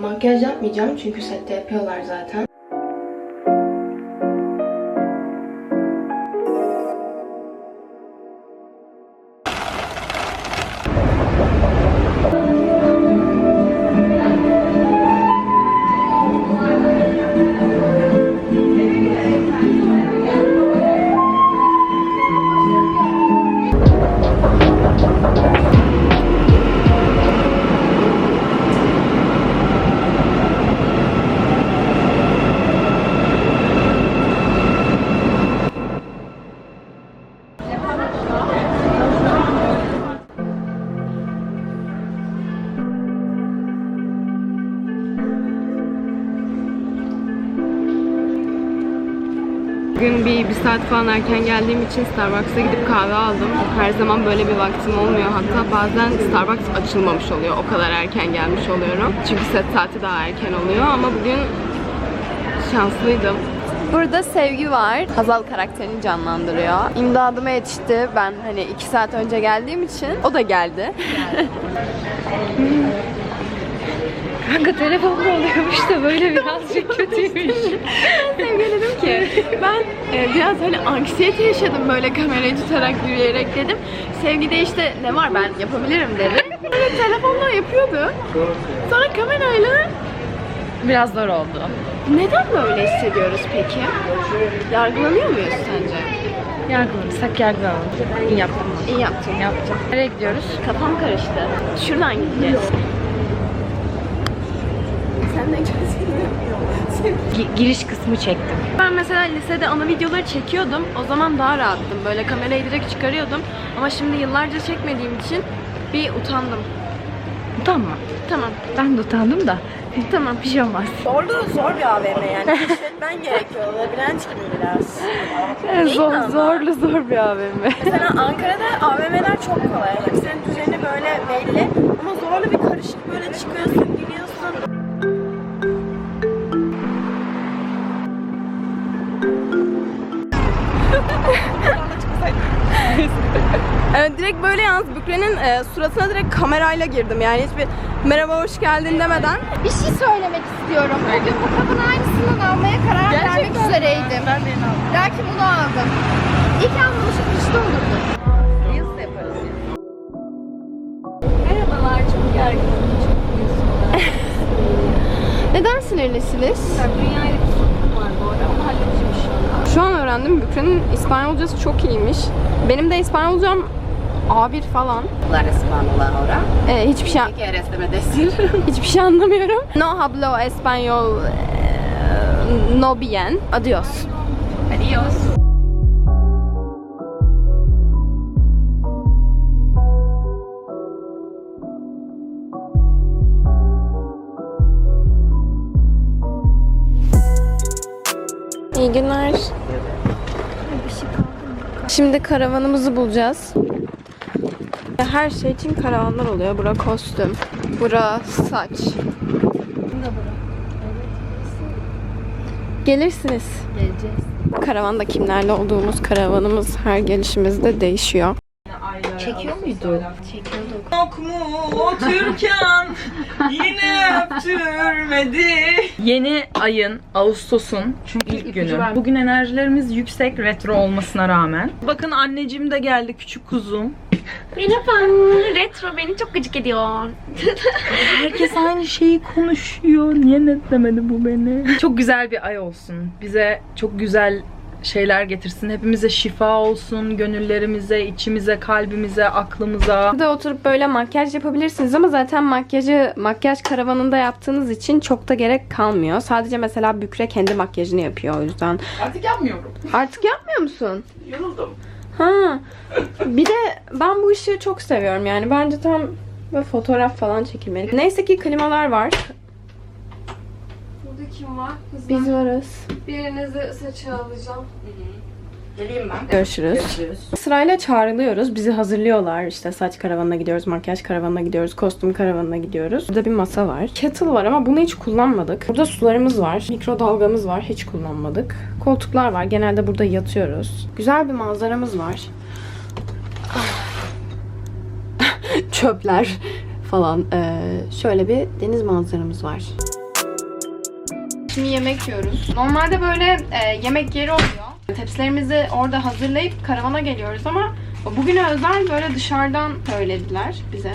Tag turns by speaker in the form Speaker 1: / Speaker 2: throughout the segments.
Speaker 1: Makyaj yapmayacağım çünkü sette yapıyorlar zaten. Saat falan erken geldiğim için Starbucks'a gidip kahve aldım. Her zaman böyle bir vaktim olmuyor. Hatta bazen Starbucks açılmamış oluyor. O kadar erken gelmiş oluyorum. Çünkü set saati daha erken oluyor ama bugün şanslıydım.
Speaker 2: Burada Sevgi var. Hazal karakterini canlandırıyor. İmdadıma yetişti. Ben hani iki saat önce geldiğim için o da geldi.
Speaker 1: Kanka telefonda oluyormuş da böyle birazcık kötüymüş.
Speaker 2: Sevgi'ye dedim ki ben e, biraz hani anksiyete yaşadım böyle kamerayı tutarak yürüyerek dedim. Sevgi de işte ne var ben yapabilirim dedi. Böyle telefonla yapıyordu. Sonra kamerayla
Speaker 1: Biraz zor oldu.
Speaker 2: neden böyle hissediyoruz peki? Yargılanıyor muyuz sence?
Speaker 1: Yargılanırsak yargılanalım. İyi yaptım.
Speaker 2: İyi yaptın.
Speaker 1: Yaptım. Nereye gidiyoruz?
Speaker 2: Kafam karıştı. Şuradan gideceğiz. Sen de
Speaker 1: Gi- giriş kısmı çektim.
Speaker 2: Ben mesela lisede ana videoları çekiyordum. O zaman daha rahattım. Böyle kamerayı direkt çıkarıyordum. Ama şimdi yıllarca çekmediğim için bir utandım.
Speaker 1: Utanma.
Speaker 2: Tamam.
Speaker 1: Ben de utandım da.
Speaker 2: Tamam.
Speaker 1: Bir şey olmaz.
Speaker 3: Zorlu zor bir AVM yani. Keşfetmen gerekiyor. Labirent gibi biraz.
Speaker 2: Zor,
Speaker 3: ama?
Speaker 2: zorlu zor bir AVM.
Speaker 3: Mesela Ankara'da AVM'ler çok kolay. Hepsinin düzeni böyle belli.
Speaker 2: Evet direkt böyle yalnız Bükre'nin e, suratına direkt kamerayla girdim. Yani hiçbir merhaba hoş geldin demeden.
Speaker 4: Bir şey söylemek istiyorum. Bugün bu kabın aynısından almaya karar vermek üzereydim. Ben de Lakin bunu aldım. İlk almamışım işte olurdu. Merhabalar, çok gerginim.
Speaker 2: Neden sinirlisiniz?
Speaker 4: Dünyayla bir sorunum var bu arada. Onu halledeceğim şu an.
Speaker 2: Şu an öğrendim Bükre'nin İspanyolcası çok iyiymiş. Benim de İspanyolcam A1 falan.
Speaker 5: La española ahora.
Speaker 2: E, hiçbir şey
Speaker 5: ¿Qué quieres decir?
Speaker 2: hiçbir şey anlamıyorum. No hablo español eh, no bien. Adios.
Speaker 5: Adiós.
Speaker 2: İyi günler. Şimdi karavanımızı bulacağız. Her şey için karavanlar oluyor. Bura kostüm. Bura saç. Gelirsiniz.
Speaker 4: Geleceğiz.
Speaker 2: Karavanda kimlerle olduğumuz karavanımız her gelişimizde değişiyor.
Speaker 4: Çekiyor muydu? Çekiyorduk.
Speaker 6: Yok mu o Türkan yine öptürmedi. Yeni ayın, Ağustos'un ilk günü. Bugün enerjilerimiz yüksek retro olmasına rağmen. Bakın anneciğim de geldi küçük kuzum.
Speaker 4: Merhaba. Retro beni çok gıcık ediyor.
Speaker 6: Herkes aynı şeyi konuşuyor. Niye netlemedi bu beni? Çok güzel bir ay olsun. Bize çok güzel şeyler getirsin. Hepimize şifa olsun. Gönüllerimize, içimize, kalbimize, aklımıza.
Speaker 2: Burada oturup böyle makyaj yapabilirsiniz ama zaten makyajı makyaj karavanında yaptığınız için çok da gerek kalmıyor. Sadece mesela Bükre kendi makyajını yapıyor o yüzden.
Speaker 6: Artık yapmıyorum.
Speaker 2: Artık yapmıyor musun?
Speaker 6: Yoruldum.
Speaker 2: Ha. Bir de ben bu ışığı çok seviyorum yani. Bence tam böyle fotoğraf falan çekilmeli. Neyse ki klimalar var.
Speaker 4: Kim var? Kızlar.
Speaker 2: Biz varız.
Speaker 4: Birinizi saça alacağım.
Speaker 6: Geleyim ben.
Speaker 2: Görüşürüz.
Speaker 6: Görüşürüz.
Speaker 2: Sırayla çağrılıyoruz. Bizi hazırlıyorlar. İşte saç karavanına gidiyoruz, makyaj karavanına gidiyoruz, kostüm karavanına gidiyoruz. Burada bir masa var. Kettle var ama bunu hiç kullanmadık. Burada sularımız var. Mikrodalgamız var. Hiç kullanmadık. Koltuklar var. Genelde burada yatıyoruz. Güzel bir manzaramız var. Çöpler falan. Ee, şöyle bir deniz manzaramız var. Şimdi yemek yiyoruz. Normalde böyle e, yemek yeri oluyor. Tepsilerimizi orada hazırlayıp karavana geliyoruz ama bugüne özel böyle dışarıdan söylediler bize.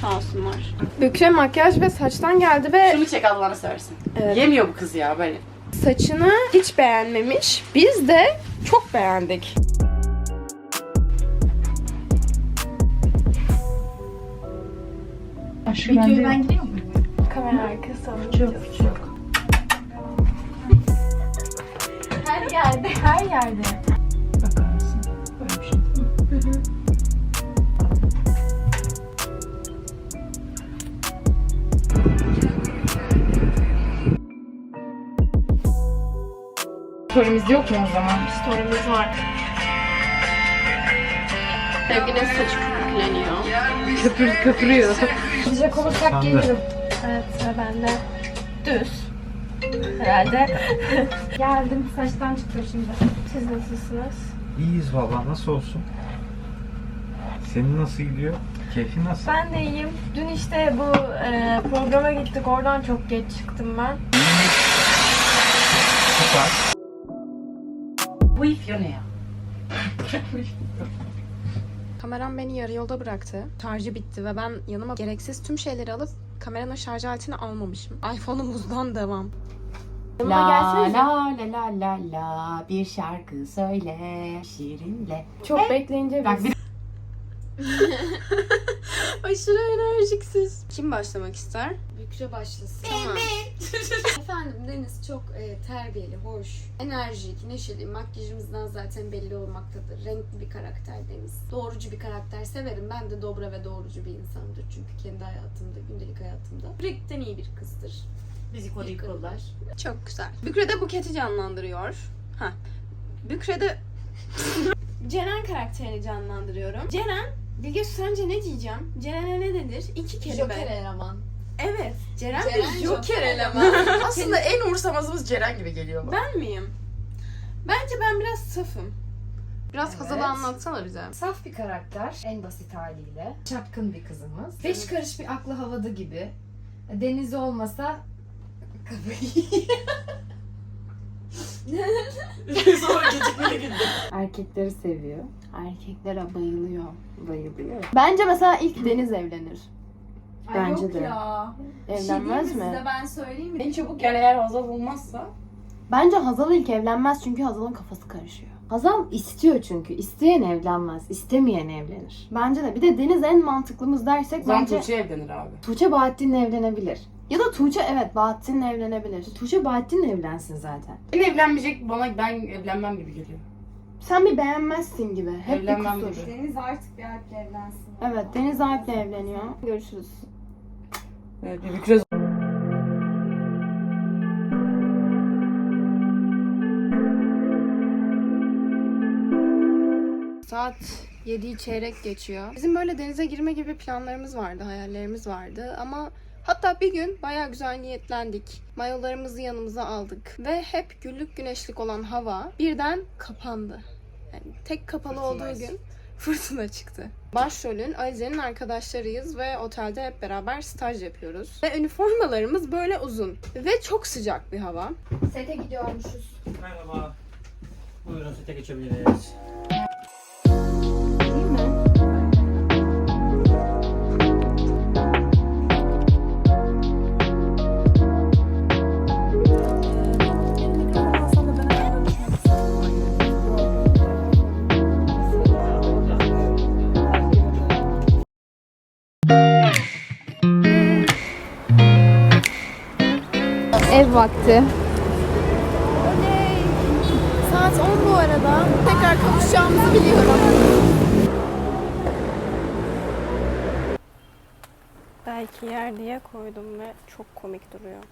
Speaker 2: Sağ olsunlar. Bükre makyaj ve saçtan geldi ve
Speaker 5: Şunu çek Allah'ını seversin.
Speaker 2: Evet.
Speaker 5: Yemiyor bu kız ya böyle.
Speaker 2: saçını hiç beğenmemiş. Biz de çok beğendik.
Speaker 6: Videoyu ben
Speaker 2: Kamera arkası
Speaker 6: Çok çok.
Speaker 2: Yerde, her yerde.
Speaker 6: Bakar mısın? Böyle bir şey değil mi? Story'miz yok mu o zaman?
Speaker 2: Story'miz var. Sevginin saçı köpükleniyor.
Speaker 6: Köpür, köpürüyor.
Speaker 2: Gidecek olursak gelirim. Evet sıra bende. Düz. Herhalde. Geldim. Saçtan çıktım şimdi. Siz nasılsınız?
Speaker 7: İyiyiz valla nasıl olsun? Senin nasıl gidiyor? Keyfin nasıl?
Speaker 2: Ben de iyiyim. Dün işte bu e, programa gittik. Oradan çok geç çıktım ben.
Speaker 7: Süper.
Speaker 5: Bu ifyo ne ya?
Speaker 2: Kameram beni yarı yolda bıraktı. Şarjı bitti ve ben yanıma gereksiz tüm şeyleri alıp kameranın şarj aletini almamışım. iPhone'umuzdan devam.
Speaker 5: La la la la la la bir şarkı söyle şirinle.
Speaker 2: Çok bekleyince
Speaker 5: Bak
Speaker 2: biz...
Speaker 5: bir
Speaker 2: Aşırı enerjiksiz. Kim başlamak ister? Bükre başlasın. Tamam. Efendim Deniz çok e, terbiyeli, hoş, enerjik, neşeli. Makyajımızdan zaten belli olmaktadır. Renkli bir karakter Deniz. Doğrucu bir karakter severim. Ben de dobra ve doğrucu bir insandır. Çünkü kendi hayatımda, gündelik hayatımda. Yürekten iyi bir kızdır.
Speaker 5: Bizi koruyuyorlar.
Speaker 2: Çok güzel. Bükre'de Buket'i canlandırıyor. Ha. Bükre'de Ceren karakterini canlandırıyorum. Ceren, Bilge sence ne diyeceğim? Ceren'e ne denir? İki kelime.
Speaker 5: eleman.
Speaker 2: Evet. Ceren,
Speaker 5: Ceren
Speaker 2: bir joker eleman.
Speaker 5: Aslında en umursamazımız Ceren gibi geliyor bana.
Speaker 2: ben miyim? Bence ben biraz safım. Biraz
Speaker 8: Evet.
Speaker 2: Hazal'ı anlatsana bize.
Speaker 8: Saf bir karakter en basit haliyle. Çapkın bir kızımız. Beş karış bir aklı havada gibi. Deniz olmasa
Speaker 5: Sonra gecikmeye gittim.
Speaker 8: Erkekleri seviyor.
Speaker 2: Erkeklere bayılıyor. Bayılıyor. Bence mesela ilk Deniz evlenir. Bence de.
Speaker 8: ya.
Speaker 2: Evlenmez mi?
Speaker 8: ben söyleyeyim mi?
Speaker 5: En çabuk yani eğer Hazal bulmazsa.
Speaker 2: Bence Hazal ilk evlenmez çünkü Hazal'ın kafası karışıyor. Hazal istiyor çünkü. İsteyen evlenmez. istemeyen evlenir. Bence de. Bir de Deniz en mantıklımız dersek
Speaker 5: Zaman
Speaker 2: bence
Speaker 5: Tuğçe evlenir abi.
Speaker 2: Tuğçe Bahattin'le evlenebilir. Ya da Tuğçe evet Bahattin'le evlenebilir. Tuğçe Bahattin'le evlensin zaten.
Speaker 5: Ben evlenmeyecek bana ben evlenmem gibi geliyor.
Speaker 2: Sen bir beğenmezsin gibi. Hep
Speaker 5: Evlenmem
Speaker 2: bir kusur.
Speaker 5: gibi.
Speaker 8: Deniz artık bir erkekle evlensin.
Speaker 2: Evet Deniz Alp'le evleniyor. Görüşürüz.
Speaker 5: Evet bir Bükre
Speaker 2: Saat 7'yi çeyrek geçiyor. Bizim böyle denize girme gibi planlarımız vardı, hayallerimiz vardı ama hatta bir gün bayağı güzel niyetlendik. Mayolarımızı yanımıza aldık ve hep güllük güneşlik olan hava birden kapandı. Yani tek kapalı olduğu gün fırtına çıktı. Başrolün Alize'nin arkadaşlarıyız ve otelde hep beraber staj yapıyoruz. Ve üniformalarımız böyle uzun ve çok sıcak bir hava.
Speaker 8: Sete gidiyormuşuz.
Speaker 9: Merhaba. Buyurun sete geçebiliriz.
Speaker 4: Vakti.
Speaker 3: Saat 10 bu arada. Tekrar kavuşacağımızı biliyorum.
Speaker 2: Belki yer diye koydum ve çok komik duruyor.